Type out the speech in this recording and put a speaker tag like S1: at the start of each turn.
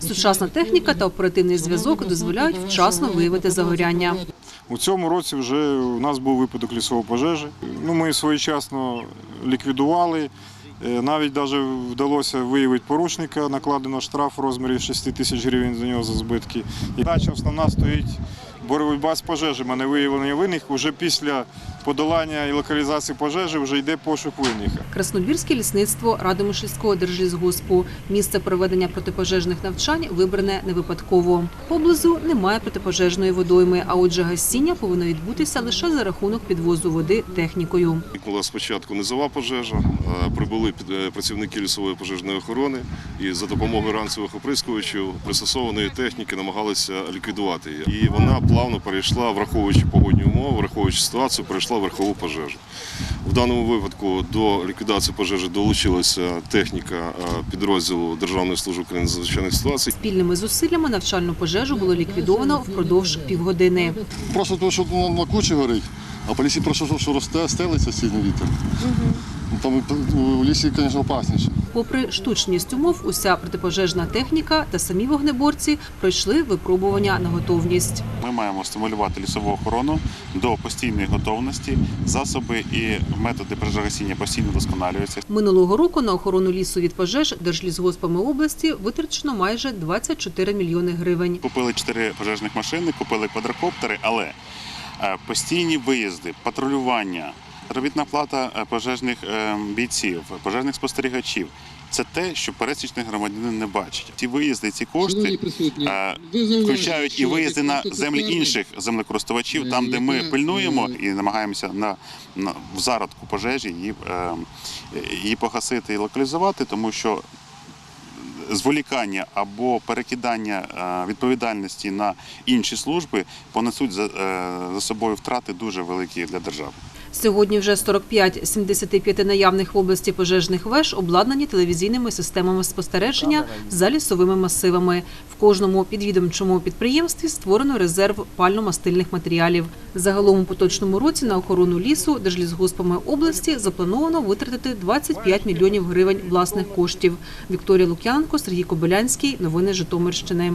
S1: Сучасна техніка та оперативний зв'язок дозволяють вчасно виявити загоряння.
S2: У цьому році вже у нас був випадок лісової пожежі. Ну, ми своєчасно ліквідували. Е, Навіть навіть вдалося виявити порушника, накладено штраф у розмірі 6 тисяч гривень за нього за збитки. І далі основна стоїть боротьба з пожежами, не виявлення винних. Уже після подолання і локалізації пожежі вже йде пошук винних.
S1: Краснодвірське лісництво Радомишльського держлісгоспу. Місце проведення протипожежних навчань вибране не випадково. Поблизу немає протипожежної водойми, а отже, гасіння повинно відбутися лише за рахунок підвозу води технікою.
S3: Виникла спочатку низова пожежа, е, прибули під- е, працівники лісової пожежної охорони і за допомогою ранцевих оприскувачів пристосованої техніки намагалися ліквідувати її. І вона плавно перейшла, враховуючи погодні умови, враховуючи ситуацію, перейшла в верхову пожежу. В даному випадку до ліквідації пожежі долучилася техніка е, підрозділу Державної служби України з надзвичайних ситуацій.
S1: Спільними зусиллями навчальну пожежу було ліквідовано впродовж півгодини.
S4: Просто тому, що на, на кучі горить, а по лісі просто що росте, стелиться сильний вітер. Ну, Там у лісі, звісно, опасніше.
S1: Попри штучність умов, уся протипожежна техніка та самі вогнеборці пройшли випробування на готовність.
S5: Ми маємо стимулювати лісову охорону до постійної готовності. Засоби і методи пожежогасіння постійно вдосконалюються.
S1: Минулого року на охорону лісу від пожеж держлісгоспами області витрачено майже 24 мільйони гривень.
S5: Купили чотири пожежних машини, купили квадрокоптери, але е, постійні виїзди, патрулювання, робітна плата е, пожежних е, бійців, пожежних спостерігачів. Це те, що пересічний громадянин не бачить. Ці виїзди, ці кошти е, включають і виїзди на землі інших землекористувачів, там, де ми пильнуємо і намагаємося на, на в зародку пожежі її, її погасити і локалізувати, тому що зволікання або перекидання відповідальності на інші служби понесуть за, за собою втрати дуже великі для держави.
S1: Сьогодні вже 45 з 75 наявних в області пожежних веж обладнані телевізійними системами спостереження за лісовими масивами. В кожному підвідомчому підприємстві створено резерв пально-мастильних матеріалів. Загалом у поточному році на охорону лісу держлісгоспами області заплановано витратити 25 мільйонів гривень власних коштів. Вікторія Лук'янко, Сергій Кобилянський. Новини Житомирщини.